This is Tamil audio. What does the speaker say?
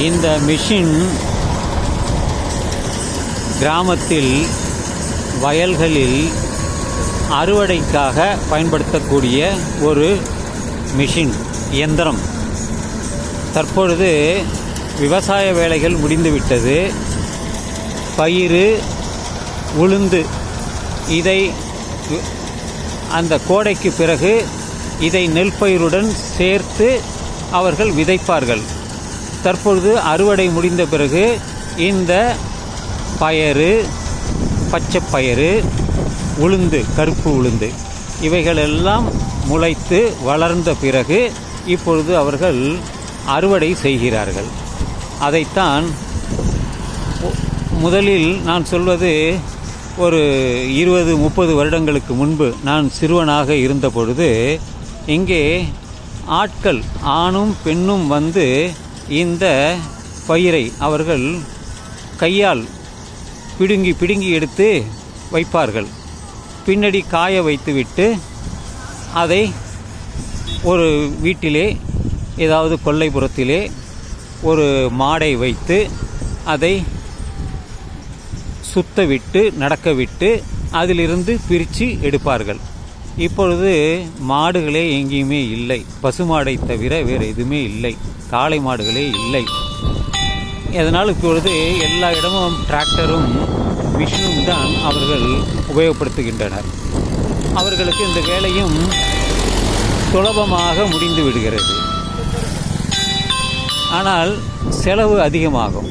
இந்த மிஷின் கிராமத்தில் வயல்களில் அறுவடைக்காக பயன்படுத்தக்கூடிய ஒரு மிஷின் இயந்திரம். தற்பொழுது விவசாய வேலைகள் முடிந்துவிட்டது. பயிறு உளுந்து இதை அந்த கோடைக்கு பிறகு இதை நெல் பயிருடன் சேர்த்து அவர்கள் விதைப்பார்கள். தற்பொழுது அறுவடை முடிந்த பிறகு இந்த பயறு பச்சை பயறு உளுந்து கருப்பு உளுந்து இவைகளெல்லாம் முளைத்து வளர்ந்த பிறகு இப்பொழுது அவர்கள் அறுவடை செய்கிறார்கள். அதைத்தான் முதலில் நான் சொல்வது ஒரு இருபது முப்பது வருடங்களுக்கு முன்பு நான் சிறுவனாக இருந்த பொழுது இங்கே ஆட்கள் ஆணும் பெண்ணும் வந்து இந்த பயிரை அவர்கள் கையால் பிடுங்கி பிடுங்கி எடுத்து வைப்பார்கள். பின்னாடி காய வைத்துவிட்டு அதை ஒரு வீட்டிலே ஏதாவது கொல்லைப்புறத்திலே ஒரு மாடை வைத்து அதை சுத்த விட்டு நடக்க விட்டு அதிலிருந்து பிரித்து எடுப்பார்கள். இப்பொழுது மாடுகளே எங்கேயுமே இல்லை. பசுமாடை தவிர வேறு எதுவுமே இல்லை. காளை மாடுகளே இல்லை. அதனால் இப்பொழுது எல்லா இடமும் டிராக்டரும் மிஷினும் தான் அவர்கள் உபயோகப்படுத்துகின்றனர். அவர்களுக்கு இந்த வேலையும் சுலபமாக முடிந்து விடுகிறது. ஆனால் செலவு அதிகமாகும்.